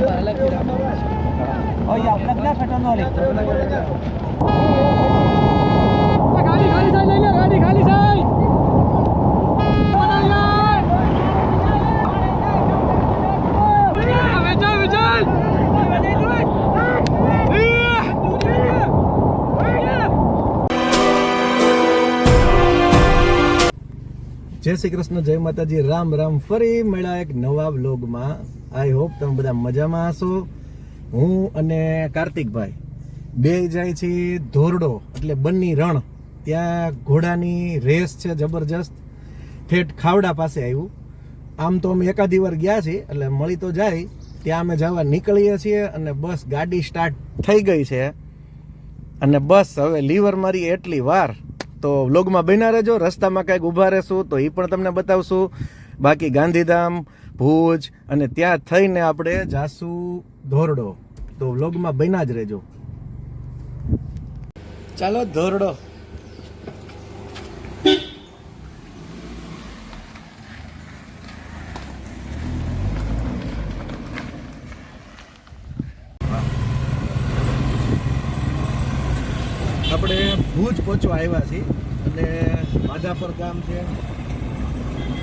જય શ્રી કૃષ્ણ જય માતાજી. રામ રામ. ફરી મળ્યા એક નવા વ્લોગમાં. આઈ હોપ તમે બધા મજામાં હશો. હું અને કાર્તિકભાઈ બે જાય છે ધોરડો, એટલે બન્ની રણ. ત્યાં ઘોડાની રેસ છે જબરજસ્ત. ઠેઠ ખાવડા પાસે આવ્યું. આમ તો અમે એકાદી વાર ગયા છીએ, એટલે મળી તો જાય. ત્યાં અમે જવા નીકળીએ છીએ અને બસ ગાડી સ્ટાર્ટ થઈ ગઈ છે. અને બસ હવે લીવર મારી એટલી વાર. તો વ્લોગમાં બન્યા રહેજો, રસ્તામાં કાંઈક ઊભા રહેશું તો એ પણ તમને બતાવશું. બાકી ગાંધીધામ, ભુજ અને ત્યાં થઈને આપણે જાસુ ધોરડો. તો વ્લોગમાં બન્યા જ રહેજો. ચાલો, ધોરડો. આપણે ભુજ પહોંચવા આવ્યા છીએ. અને માધાપર ગામ છે.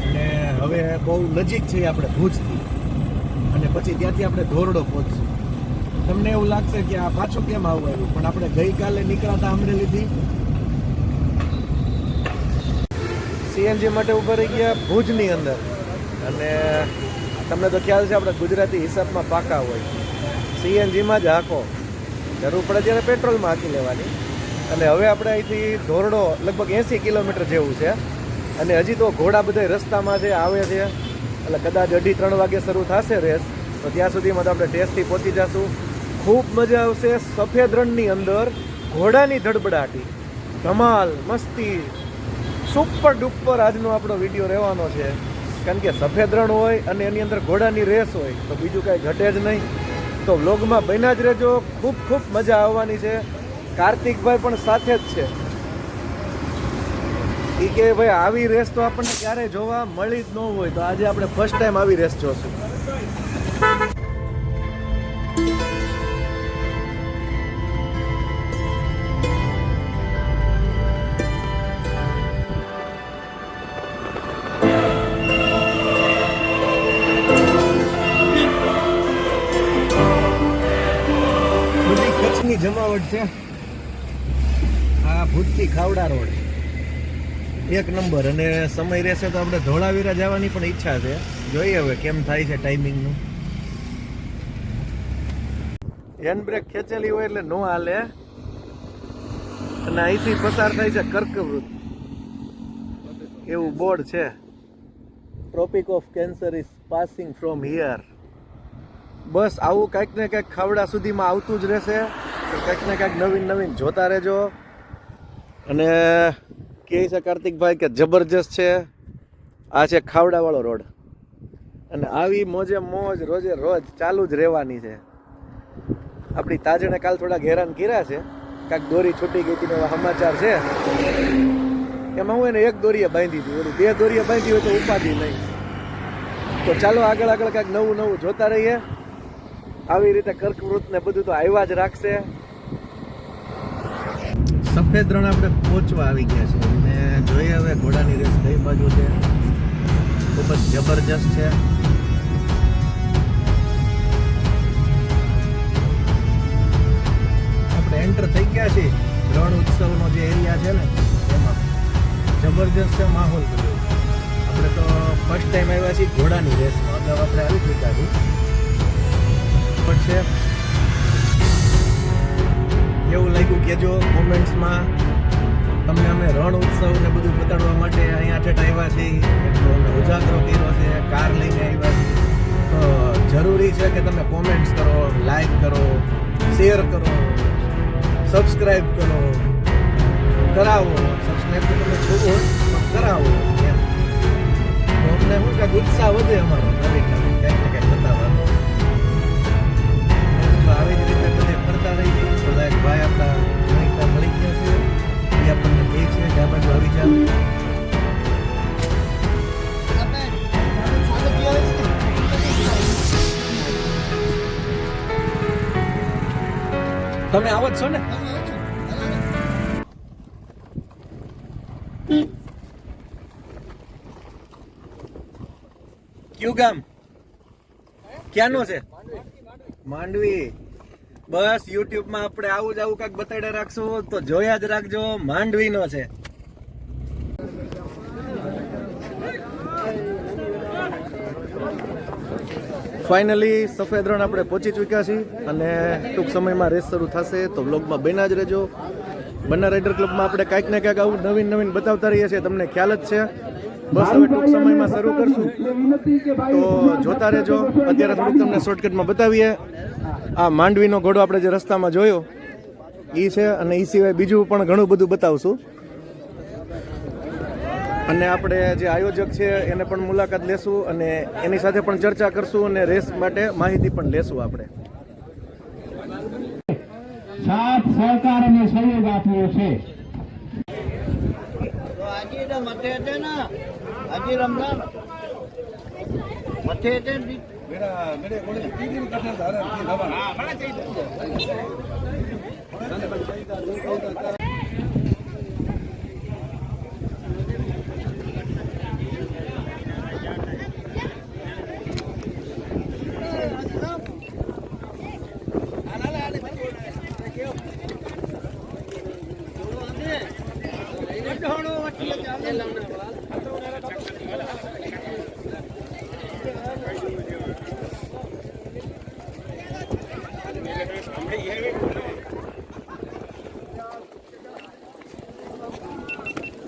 અને હવે બહુ નજીક છે આપણે ભુજથી. અને પછી ત્યાંથી આપણે ધોરડો પહોંચશું. તમને એવું લાગશે કે આ પાછું કેમ આવું આવ્યું? પણ આપણે ગઈકાલે નીકળ્યા અમરેલીથી સીએનજી માટે ઊભા રહી ગયા ભુજની અંદર. અને તમને તો ખ્યાલ છે આપણે ગુજરાતી હિસાબમાં પાકા હોય. સીએનજીમાં જ હાકો. જરૂર પડે ત્યારે પેટ્રોલમાં હાકી લેવાની. અને હવે આપણે અહીંથી ધોરડો લગભગ એંસી કિલોમીટર જેવું છે. અને હજી તો ઘોડા બધા રસ્તામાં છે આવે છે, એટલે કદાચ અઢી ત્રણ વાગે શરૂ થશે રેસ, તો ત્યાં સુધીમાં તો આપણે ટેસ્ટથી પહોંચી જશું. ખૂબ મજા આવશે સફેદ રણની અંદર ઘોડાની ધડબડાટી. ધમાલ, મસ્તી. સુપર ડુપર આજનો આપણો વીડિયો રહેવાનો છે. કારણ કે સફેદ રણ હોય અને એની અંદર ઘોડાની રેસ હોય, તો બીજું કાંઈ ઘટે જ નહીં. તો વ્લોગમાં બન્યા જ રહેજો. ખૂબ ખૂબ મજા આવવાની છે. કાર્તિકભાઈ પણ સાથે જ છે. એ કે ભાઈ આવી રેસ તો આપણને ક્યારે જોવા મળી જ ન હોય તો આજે આપણે ફર્સ્ટ ટાઈમ આવી રેસ જોશું. જમાવટ છે. આ ભૂતથી ખાવડા રોડ એક નંબર અને સમય રહેશે તો આપણે ધોળાવીરા જવાની પણ ઈચ્છા છે. જોઈએ હવે કેમ થાય છે ટાઈમિંગનું હેન્ડ બ્રેક ખેંચેલી હોય એટલે નો હાલે. અને અહીંથી પસાર થાય છે કર્કવૃત. એવું બોર્ડ છે. Tropic of cancer is passing from here બસ આવું કંઈક ને કંઈક ખાવડા સુધીમાં આવતું જ રહેશે. કંઈક ને કંઈક નવીન નવીન જોતા રહેજો. અને કહે છે કાર્તિકભાઈ કે જબરજસ્ત છે. આ છે ખાવડાવાળો રોડ. અને આવી મોજે મોજ રોજે રોજ ચાલુ જ રહેવાની છે. આપણી તાજણે કાલ થોડાક હેરાન કર્યા છે. કાંઈક દોરી છૂટી ગઈ હતી એવા સમાચાર છે. એમાં હું એને એક દોરીએ બાંધી હતી ઓલી બે દોરીએ બાંધી હોય તો ઉપાધી નહીં. તો ચાલો આગળ આગળ કાંઈક નવું નવું જોતા રહીએ. આવી રીતે કર્કવૃત ને બધું તો આવ્યા જ રાખશે. સફેદ રણ આપણે પહોંચવા આવી ગયા છે અને જોઈએ હવે ઘોડાની રેસ કઈ બાજુ છે. ખૂબ જ જબરજસ્ત છે. આપણે એન્ટર થઈ ગયા છીએ. રણ ઉત્સવનો જે એરિયા છે ને, એમાં જબરજસ્ત છે માહોલ બધો આપણે તો ફર્સ્ટ ટાઈમ આવ્યા છીએ ઘોડાની રેસમાં. અગાઉ આપણે આવી ચૂક્યા છીએ. છે કેવું લાગ્યું કહેજો કોમેન્ટ્સમાં તમને અમે રણ ઉત્સવ ને બધું બતાડવા માટે અહીંયા ઠેઠ આવ્યા છીએ, એટલો અમે ઉજાગરો કર્યો છે, કાર લઈને આવ્યા તો જરૂરી છે કે તમે કોમેન્ટ્સ કરો, લાઈક કરો, શેર કરો, સબસ્ક્રાઈબ કરો, કરાવો, સબસ્ક્રાઈબ તો તમે છોડો પણ કરાવો એમ. તો અમને શું કે ઉત્સાહ વધે અમારો. ભાઈ આપણા જાણીતા મળી ગયા છે. એ આપણને કહે છે તમે આવો છો ને? કયું ગામ? ક્યાંનું છે? માંડવી. બસ યુટ્યુબમાં આપણે આવું જ આવું કાંઈક બતાડે રાખશું, તો જોયા જ રાખજો, માંડવીનો છે. ફાઇનલી સફેદ રણ આપણે પહોંચી ચૂક્યા છીએ અને ટૂંક સમયમાં રેસ શરૂ થશે, તો વ્લોગમાં બન્યા જ રહેજો. બંને રાઇડર ક્લબમાં આપણે કાંઈક ને કાંઈક આવું નવીન નવીન બતાવતા રહીએ છીએ, તમને ખ્યાલ જ છે. બસ હવે ટૂંક સમયમાં શરૂ કરશું. તો જોતા રહેજો. અત્યારે થોડુંક તમને શોર્ટકટમાં બતાવીએ. આ માંડવીનો ઘોડો આપણે જે રસ્તામાં જોયો એ છે અને એ સિવાય બીજું પણ ઘણું બધું બતાવશું. અને આપણે જે આયોજક છે, એને પણ મુલાકાત લેશું અને એની સાથે પણ ચર્ચા કરશું અને રેસ માટે માહિતી પણ લેશું આપણે. સાથ સહકાર અને સહયોગ આપ્યો છે. આજે તો મથે છે ને આજે રમઝાન મથે છે ને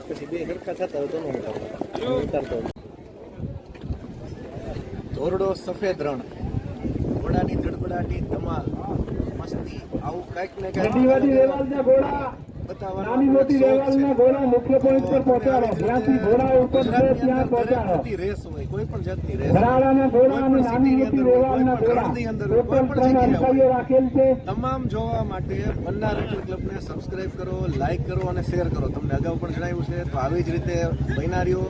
પછી બે સરખા થતા તો ઉતારતો. ધોરડો સફેદ રણ. ઘોડાની ધડબડાટી ધમાલ. મસ્તી. આવું કંઈક ને કંઈક નાની મોટી રેવાલના ઘોડા મુખ્ય પોઈન્ટ પર પહોંચાડો. જ્યાંથી ઘોડા ઉપર છે ત્યાં પહોંચાડો. બધી કોઈ પણ જાતની રેસ ઘરાડાના ઘોડા અને નાની મોટી રેવાલના ઘોડા ટોટલ ત્રણ અંતરીઓ રાખેલ છે. તમામ જોવા માટે બન્ના રેટલ ક્લબને સબસ્ક્રાઇબ કરો લાઇક કરો અને શેર કરો. તમને અગાઉ પણ જણાવ્યું છે તો આવી જ રીતે બૈનારીઓ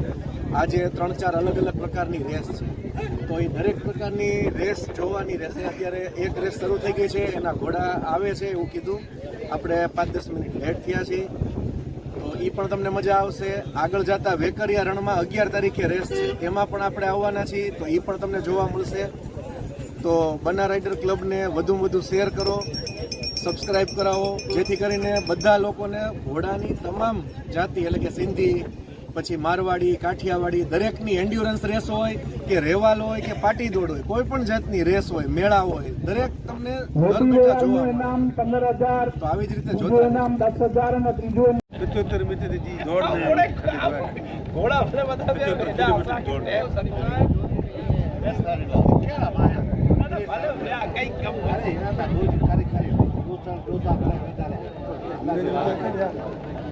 આજે ત્રણ ચાર અલગ અલગ પ્રકારની રેસ છે. તો એ દરેક પ્રકારની રેસ જોવાની રહેશે. અત્યારે એક રેસ શરૂ થઈ ગઈ છે, એના ઘોડા આવે છે એવું કીધું. આપણે પાંચ દસ મિનિટ લેટ થયા છીએ. તો એ પણ તમને મજા આવશે. આગળ જતા વેકરિયા રણમાં અગિયાર તારીખે રેસ છે. એમાં પણ આપણે આવવાના છીએ, તો એ પણ તમને જોવા મળશે. તો બના રાઇડર ક્લબને વધુમાં વધુ શેર કરો, સબસ્ક્રાઇબ કરાવો, જેથી કરીને બધા લોકોને ઘોડાની તમામ જાતિ એટલે કે સિંધી પછી મારવાડી કાઠિયાવાડી દરેકની એન્ડ્યુરન્સ રેસ હોય કે રેવાલ હોય કે પાટી દોડ હોય કોઈ પણ જાતની રેસ હોય મેળા હોય દરેક તમને ઘર બેઠા જોવા મળે. પંદર હજાર તો આવી જ રીતે જોતા ઇનામ દસ હજાર અને ત્રીજું પિત્તોતેર મિત્રજી દોડ ને પિત્તોતેર કિલોમીટર દોડ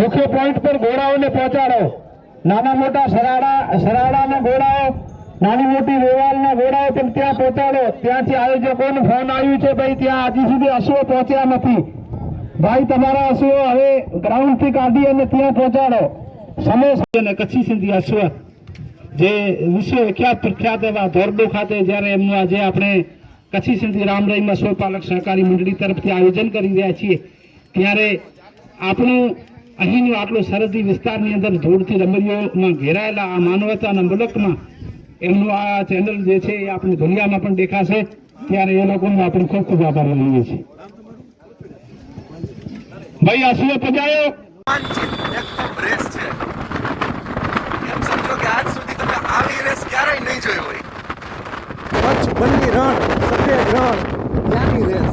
મુખ્ય પોઈન્ટ પર ઘોડાઓને પહોંચાડો. નાના મોટા સરાડા સરાડાના ઘોડાઓ નાની મોટી વેવાલના ઘોડાઓ પણ ત્યાં પહોંચાડો. ત્યાંથી આયોજકોનો ફોન આવ્યું છે ભાઈ ત્યાં હજી સુધી અસુઓ પહોંચ્યા નથી. ભાઈ તમારા અશ્વો હવે ગ્રાઉન્ડથી કાઢી અને ત્યાં પહોંચાડો. સમોસા અને કચ્છી સિંધી અશ્વ. જે વિશ્વ વિખ્યાત પ્રખ્યાત એવા ધોરડો ખાતે જ્યારે એમનું આજે આપણે કચ્છી સિંધી રામરહીમાં સ્વપાલક સહકારી મંડળી તરફથી આયોજન કરી રહ્યા છીએ, ત્યારે આપણું અહીંનું આટલું સરહદી વિસ્તારની અંદર ધૂળથી રમરીઓમાં ઘેરાયેલા આ માનવતાના મુલકમાં એમનું આ ચેનલ જે છે એ આપણી દુનિયામાં પણ દેખાશે, ત્યારે એ લોકોનો આપણે ખૂબ ખૂબ આભાર માનીએ છીએ. ભાઈ, આ શું પજાયો? છે. રેસ ક્યારેય નહીં જોઈ હોય. કચ્છ બંદી રણ સફેદ રણ ત્યાંની રેસ.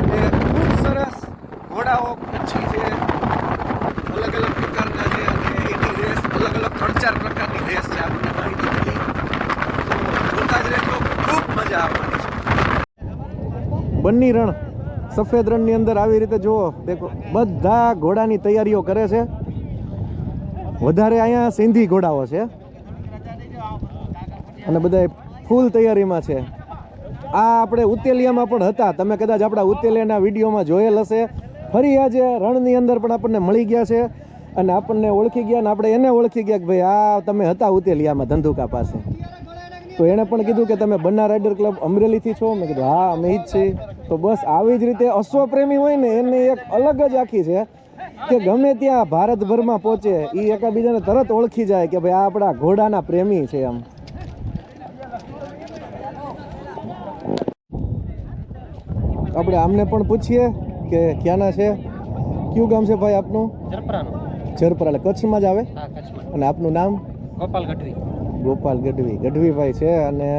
અને ખૂબ સરસ ઘોડાઓ પછી છે અલગ અલગ પ્રકારના છે અને એની રેસ અલગ અલગ ત્રણ ચાર પ્રકારની રેસ છે આપણને માહિતી મળી. તો જોતા જ રહેજો ખૂબ મજા આવવાની છે. બંની રણ સફેદ રણની અંદર આવી રીતે જુઓ દેખો બધા ઘોડાની તૈયારીઓ કરે છે. વધારે અહીંયા સિંધી ઘોડાઓ છે. અને બધા ફૂલ તૈયારીમાં છે. આ આપણે ઉત્તેલિયામાં પણ હતા. તમે કદાચ આપણા ઉત્તેલિયાના વિડીયોમાં જોયેલ હશે. ફરી આજે રણની અંદર પણ આપણને મળી ગયા છે અને આપણને ઓળખી ગયા ને આપણે એને ઓળખી ગયા કે ભાઈ આ તમે હતા ઉત્તેલિયામાં ધંધુકા પાસે. તો એણે પણ કીધું કે તમે બન્ના રાઇડર ક્લબ અમરેલીથી છો. મેં કીધું, હા, અમે જ છીએ. તો બસ આવી જ રીતે અશ્વપ્રેમી હોય ને, એની એક અલગ જ આખી છે. કે ગમે ત્યાં ભારતભરમાં પહોંચે એ એકાબીજાને તરત ઓળખી જાય કે ભાઈ આ આપણા ઘોડાના પ્રેમી છે એમ. આપણે આમને પણ પૂછીએ કે ક્યાંના છે? કયું ગામ છે ભાઈ આપનું? એટલે કચ્છમાં જ આવે? અને આપનું નામ? ગોપાલ ગઢવી. ગોપાલ ગઢવી. ગઢવીભાઈ છે અને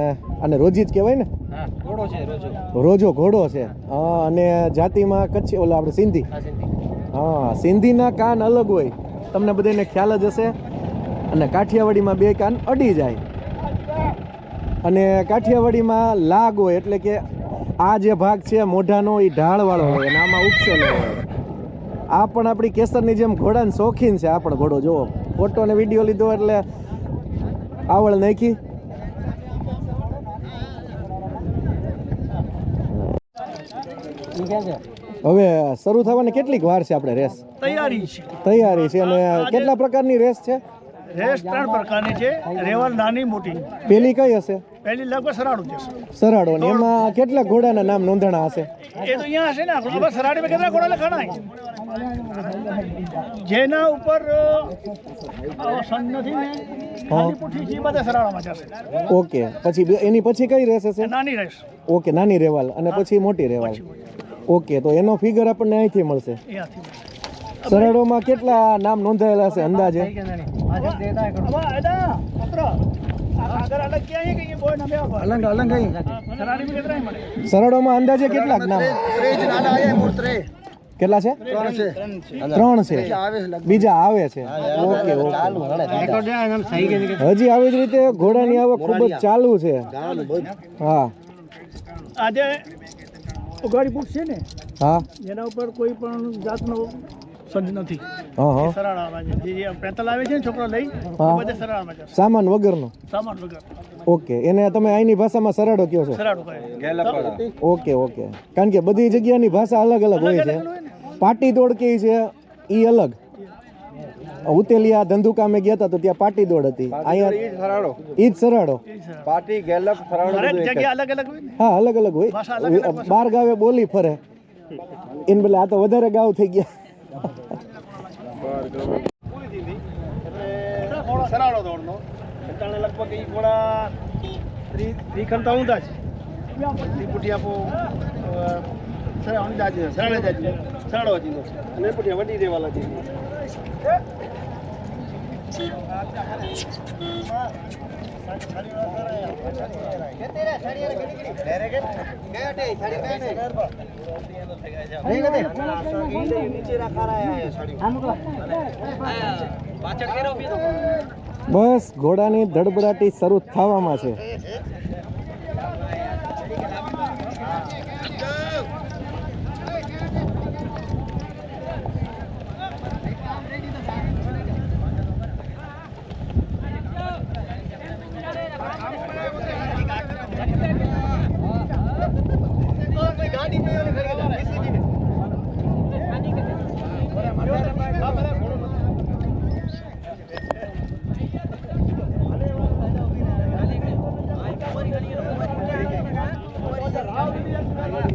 અને રોજી જ કહેવાય ને? રોજો. ઘોડો છે. અને જાતિમાં કચ્છી ઓલા આપણે સિંધી. હા, સિંધીના કાન અલગ હોય. તમને બધાને ખ્યાલ જ હશે. અને કાઠિયાવાડીમાં બે કાન અડી જાય. અને કાઠિયાવાડીમાં લાગ હોય એટલે કે આ જે ભાગ છે મોઢાનો એ ઢાળવાળો હોય અને આમાં ઉપસેલો હોય. આ પણ આપણી કેસરની જેમ ઘોડાને શોખીન છે, આ પણ ઘોડો. જુઓ ફોટો અને વીડિયો લીધો એટલે આવળ નાખી. હવે શરૂ થવાની કેટલીક વાર છે આપણે રેસ તૈયારી છે. તૈયારી છે અને કેટલા પ્રકારની રેસ છે? રેસ ત્રણ પ્રકારની છે. રેવલ નાની મોટી. પેલી કઈ હશે? પેલી લગભગ સરાડો છે સરાડો ને એમાં કેટલા ઘોડાના નામ નોંધાણા હશે? એ તો અહીંયા હશે ને આપણે. સરાડી કેટલા ઘોડા લખાણા જેના ઉપર નથી ને ઓકે. પછી એની પછી કઈ રેસ હશે? નાની રેસ ઓકે નાની રેવાલ અને પછી મોટી રેવાલ. ઓકે તો એનો ફિગર આપણને અહીંથી મળશે. અહીંયાથી કેટલા નામ નોંધાયેલા છે અંદાજે? સરડોમાં અંદાજે કેટલાક નામ? કેટલા છે? ત્રણ છે. બીજા આવે છે ઓકે ઓકે. હજી આવી જ રીતે ઘોડાની આવક ખૂબ જ ચાલુ છે. હા. આજે ઉગાડી બુક છે ને હા. એના ઉપર કોઈ પણ જાતનો સજ્જ નથી. સરળ આવે છે. જે પેતલ આવે છે ને છોકરો લઈ બધે સરળ આવે છે. સામાન વગરનો? સામાન વગર. ઓકે એને તમે અહીંની ભાષામાં સરાડો કયો છો? સરાડો કહે ઓકે ઓકે. કારણ કે બધી જગ્યાની ભાષા અલગ અલગ હોય છે પાટી તોડકી કે છે એ અલગ. ઉતેલિયા ધંધુકા મેં ગયા હતા તો ત્યાં પાટી દોડ હતી. અહીંયા ઈજ સરાડો અલગ અલગ હોય હા અલગ અલગ હોય. બાર ગાવે બોલી ફરે. એને બદલે આ તો વધારે ગાવ થઈ ગયા. સરાડો દોડનો. એટલે લગભગ એ ઘોડા ત્રી ત્રી ખરતા ઊંધા છે ત્રી પો સરાડો જાજી સરાડે જાજી સરાડો જીનો અને પુટી વડી દેવાલા છે બસ ઘોડાની ધડબડાટી શરૂ થવામાં છે.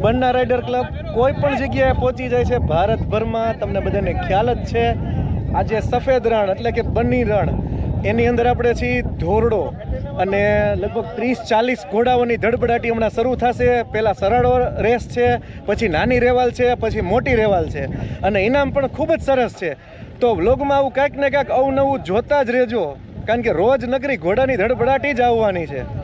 બન્ના રાઇડર ક્લબ કોઈ પણ જગ્યાએ પહોંચી જાય છે. ભારતભરમાં તમને બધાને ખ્યાલ જ છે. આજે સફેદ રણ એટલે કે બન્ની રણ. એની અંદર આપણે છીએ ધોરડો અને લગભગ ત્રીસ ચાલીસ ઘોડાઓની ધડબડાટી હમણાં શરૂ થશે. પહેલાં સરાડો રેસ છે, પછી નાની રેવાલ છે, પછી મોટી રેવાલ છે. અને ઇનામ પણ ખૂબ જ સરસ છે. તો વ્લોગમાં આવું કાંઈક ને કાંઈક અવનવું જોતા જ રહેજો. કારણ કે રોજ નગરી ઘોડાની ધડબડાટી જ આવવાની છે.